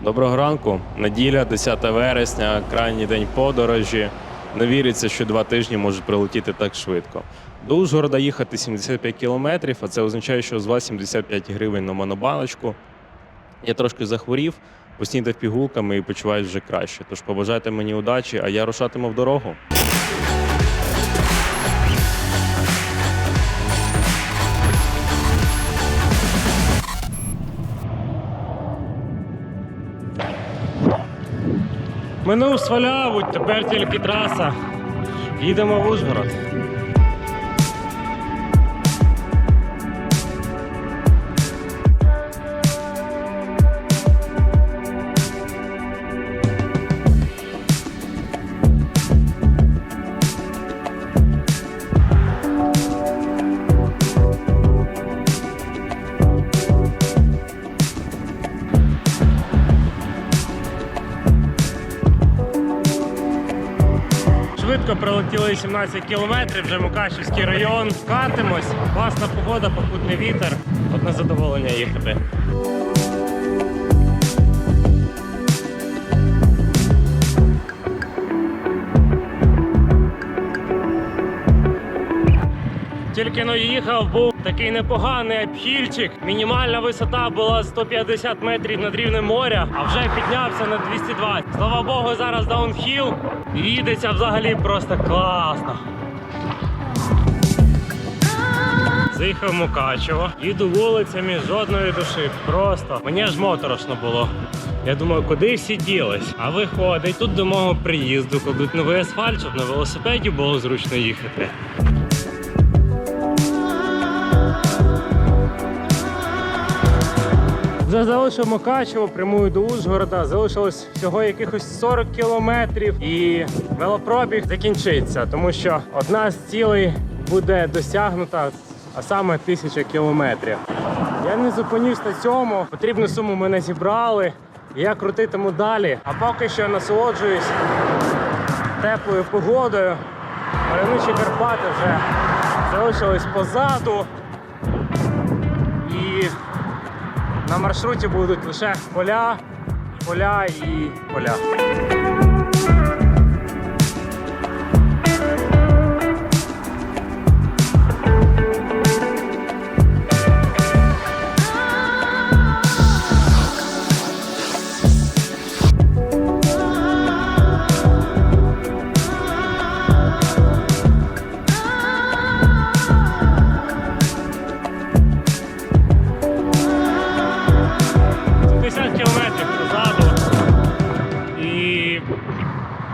Доброго ранку. Неділя, 10 вересня, крайній день подорожі. Не віриться, що два тижні можуть прилетіти так швидко. До Ужгорода їхати 75 кілометрів, а це означає, що з вас 75 гривень на монобаночку. Я трошки захворів, поснідав пігулками і почуваюся вже краще. Тож побажайте мені удачі, а я рушатиму в дорогу. Минув Свалявуть, тепер тільки траса. Їдемо в Ужгород. Швидко пролетіли 17 кілометрів, вже Мукачівський район. Катимось. Класна погода, попутний вітер. Одне задоволення їхати. Тільки но їхав, був такий непоганий обхільчик. Мінімальна висота була 150 метрів над рівнем моря, а вже піднявся на 220. Слава Богу, зараз даунхіл. Їдеться взагалі просто класно. Заїхав Мукачево, їду вулицями, жодної душі. Просто мені аж моторошно було. Я думаю, куди всі ділись? А виходить, тут до мого приїзду кладуть новий асфальт, щоб на велосипеді було зручно їхати. Вже залишив Мукачево, прямую до Ужгорода. Залишилось всього якихось 40 кілометрів, і велопробіг закінчиться, тому що одна з цілей буде досягнута, а саме тисяча кілометрів. Я не зупинюсь на цьому. Потрібну суму ми не зібрали. Я крутитиму далі. А поки що насолоджуюсь теплою погодою. Мальовничі Карпати вже залишились позаду. І на маршруті будуть лише поля, поля і поля.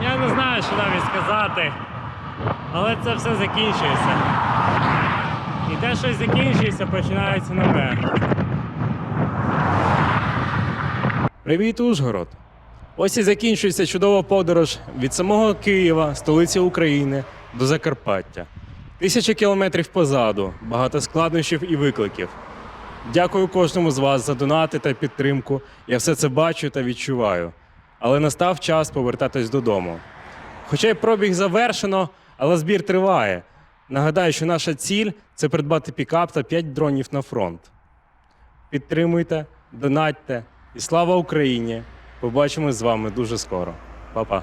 Я не знаю, що навіть сказати, але це все закінчується. І те, що закінчується, починається нове. Привіт, Ужгород! Ось і закінчується чудова подорож від самого Києва, столиці України, до Закарпаття. Тисяча кілометрів позаду, багато складнощів і викликів. Дякую кожному з вас за донати та підтримку. Я все це бачу та відчуваю. Але настав час повертатись додому. Хоча й пробіг завершено, але збір триває. Нагадаю, що наша ціль це придбати пікап та 5 дронів на фронт. Підтримуйте, донатьте і слава Україні! Побачимось з вами дуже скоро. Па-па!